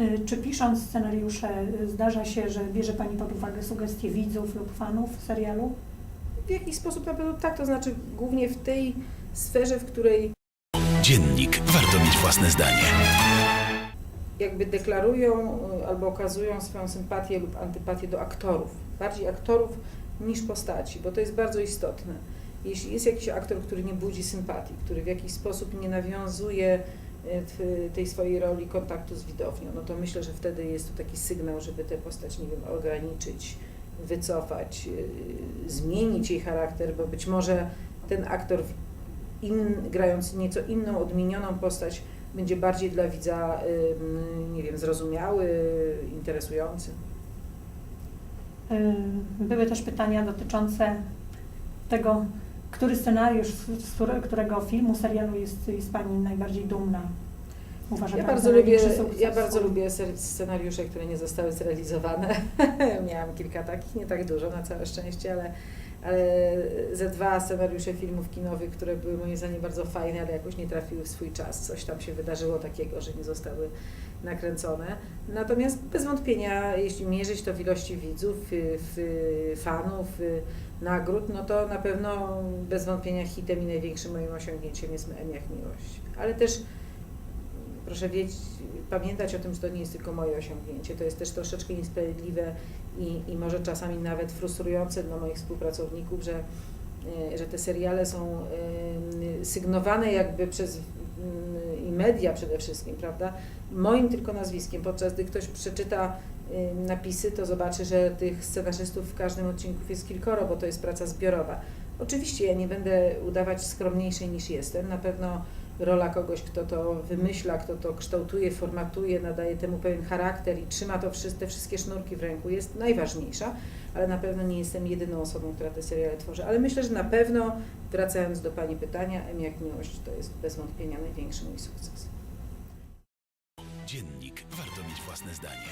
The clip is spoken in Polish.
Y, Czy pisząc scenariusze y, zdarza się, że bierze Pani pod uwagę sugestie widzów lub fanów serialu? W jakiś sposób na pewno tak, to znaczy głównie w tej sferze, w której Dziennik. Warto mieć własne zdanie. jakby deklarują y, albo okazują swoją sympatię lub antypatię do aktorów. Bardziej aktorów niż postaci, bo to jest bardzo istotne. Jeśli jest jakiś aktor, który nie budzi sympatii, który w jakiś sposób nie nawiązuje tej swojej roli kontaktu z widownią, no to myślę, że wtedy jest to taki sygnał, żeby tę postać, nie wiem, ograniczyć, wycofać, y, zmienić jej charakter, bo być może ten aktor in, grając nieco inną, odmienioną postać będzie bardziej dla widza, nie wiem, zrozumiały, interesujący. Były też pytania dotyczące tego, który scenariusz, z które- którego filmu, serialu jest, jest Pani najbardziej dumna? Uważa Ja bardzo, lubię, ja bardzo lubię scenariusze, które nie zostały zrealizowane. Miałam kilka takich, nie tak dużo na całe szczęście, ale, ale ze dwa scenariusze filmów kinowych, które były moim zdaniem bardzo fajne, ale jakoś nie trafiły w swój czas. Coś tam się wydarzyło takiego, że nie zostały nakręcone. Natomiast bez wątpienia, jeśli mierzyć to w ilości widzów, y, w, fanów, y, nagród, no to na pewno bez wątpienia hitem i największym moim osiągnięciem jest M jak miłość. Ale też proszę wiedzieć, pamiętać o tym, że to nie jest tylko moje osiągnięcie, to jest też troszeczkę niesprawiedliwe i, i może czasami nawet frustrujące dla moich współpracowników, że, e, że te seriale są sygnowane jakby przez i media przede wszystkim, prawda? Moim tylko nazwiskiem, podczas gdy ktoś przeczyta napisy, to zobaczy, że tych scenarzystów w każdym odcinku jest kilkoro, bo to jest praca zbiorowa. Oczywiście ja nie będę udawać skromniejszej niż jestem, na pewno rola kogoś, kto to wymyśla, kto to kształtuje, formatuje, nadaje temu pewien charakter i trzyma to wszystkie, te wszystkie sznurki w ręku jest najważniejsza, ale na pewno nie jestem jedyną osobą, która te seriale tworzy. Ale myślę, że na pewno, wracając do Pani pytania, M jak miłość to jest bez wątpienia największy mój sukces. Dziennik. Warto mieć własne zdanie.